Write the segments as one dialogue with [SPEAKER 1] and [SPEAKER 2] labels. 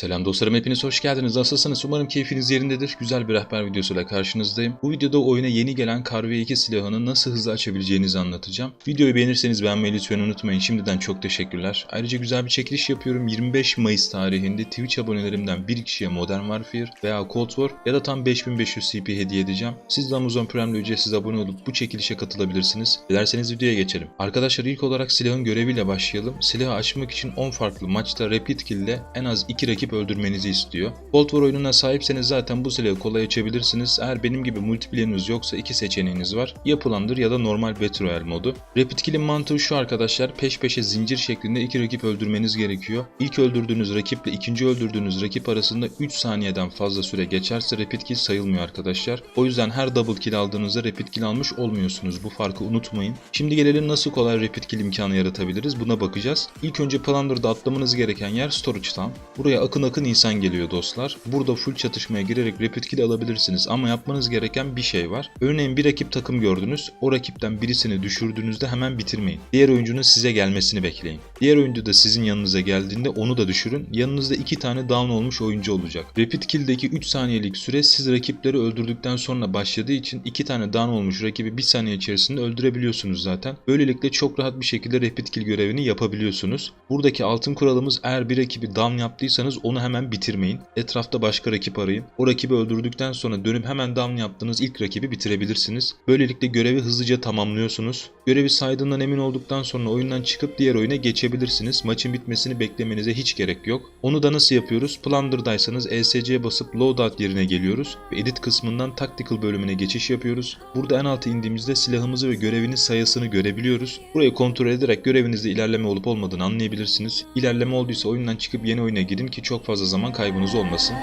[SPEAKER 1] Selam dostlarım hepiniz hoş geldiniz. Nasılsınız? Umarım keyfiniz yerindedir. Güzel bir rehber videosuyla karşınızdayım. Bu videoda oyuna yeni gelen Kar V2 silahını nasıl hızlı açabileceğinizi anlatacağım. Videoyu beğenirseniz beğenmeyi lütfen unutmayın. Şimdiden çok teşekkürler. Ayrıca güzel bir çekiliş yapıyorum. 25 Mayıs tarihinde Twitch abonelerimden bir kişiye Modern Warfare veya Cold War ya da tam 5500 CP hediye edeceğim. Siz de Amazon Prime'le ücretsiz abone olup bu çekilişe katılabilirsiniz. Dilerseniz videoya geçelim. Arkadaşlar ilk olarak silahın göreviyle başlayalım. Silahı açmak için 10 farklı maçta Rapid Kill ile en az 2 rakip öldürmenizi istiyor. Cold War oyununa sahipseniz zaten bu silahı kolay açabilirsiniz. Eğer benim gibi multiplayeriniz yoksa iki seçeneğiniz var. Yapılandır ya da normal Battle Royale modu. Rapid Kill'in mantığı şu arkadaşlar. Peş peşe zincir şeklinde iki rakip öldürmeniz gerekiyor. İlk öldürdüğünüz rakiple ikinci öldürdüğünüz rakip arasında 3 saniyeden fazla süre geçerse Rapid Kill sayılmıyor arkadaşlar. O yüzden her double kill aldığınızda Rapid Kill almış olmuyorsunuz. Bu farkı unutmayın. Şimdi gelelim nasıl kolay Rapid Kill imkanı yaratabiliriz. Buna bakacağız. İlk önce Plunder'da atlamanız gereken yer Storage Town. Buraya akın akın insan geliyor dostlar. Burada full çatışmaya girerek Rapid Kill alabilirsiniz ama yapmanız gereken bir şey var. Örneğin bir rakip takım gördünüz. O rakipten birisini düşürdüğünüzde hemen bitirmeyin. Diğer oyuncunun size gelmesini bekleyin. Diğer oyuncu da sizin yanınıza geldiğinde onu da düşürün. Yanınızda iki tane down olmuş oyuncu olacak. Rapid Kill'deki 3 saniyelik süre siz rakipleri öldürdükten sonra başladığı için iki tane down olmuş rakibi 1 saniye içerisinde öldürebiliyorsunuz zaten. Böylelikle çok rahat bir şekilde Rapid Kill görevini yapabiliyorsunuz. Buradaki altın kuralımız eğer bir rakibi down yaptıysanız onu hemen bitirmeyin. Etrafta başka rakip arayın. O rakibi öldürdükten sonra dönüp hemen down yaptığınız ilk rakibi bitirebilirsiniz. Böylelikle görevi hızlıca tamamlıyorsunuz. Görevi saydığından emin olduktan sonra oyundan çıkıp diğer oyuna geçebilirsiniz. Maçın bitmesini beklemenize hiç gerek yok. Onu da nasıl yapıyoruz? Plunder'daysanız ESC'ye basıp loadout yerine geliyoruz ve edit kısmından tactical bölümüne geçiş yapıyoruz. Burada en alta indiğimizde silahımızı ve görevinin sayısını görebiliyoruz. Burayı kontrol ederek görevinizde ilerleme olup olmadığını anlayabilirsiniz. İlerleme olduysa oyundan çıkıp yeni oyuna girin ki çok fazla zaman kaybınız olmasın.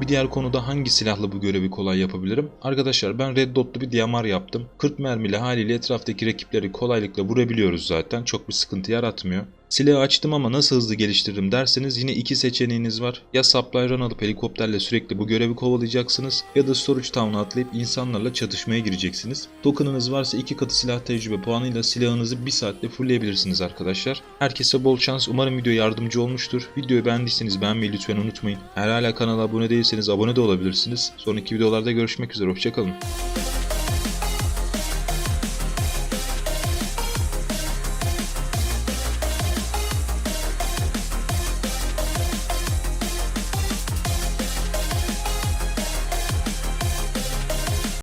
[SPEAKER 1] Bir diğer konuda hangi silahla bu görevi kolay yapabilirim? Arkadaşlar ben Red Dot'lu bir DMR yaptım. 40 mermiyle haliyle etraftaki rakipleri kolaylıkla vurabiliyoruz zaten. Çok bir sıkıntı yaratmıyor. Silahı açtım ama nasıl hızlı geliştiririm derseniz yine iki seçeneğiniz var. Ya supply run alıp helikopterle sürekli bu görevi kovalayacaksınız ya da storage town'a atlayıp insanlarla çatışmaya gireceksiniz. Token'ınız varsa iki katı silah tecrübe puanıyla silahınızı bir saatte fullleyebilirsiniz arkadaşlar. Herkese bol şans. Umarım video yardımcı olmuştur. Videoyu beğendiyseniz beğenmeyi lütfen unutmayın. Eğer hala kanala abone değilseniz abone de olabilirsiniz. Sonraki videolarda görüşmek üzere. Hoşçakalın.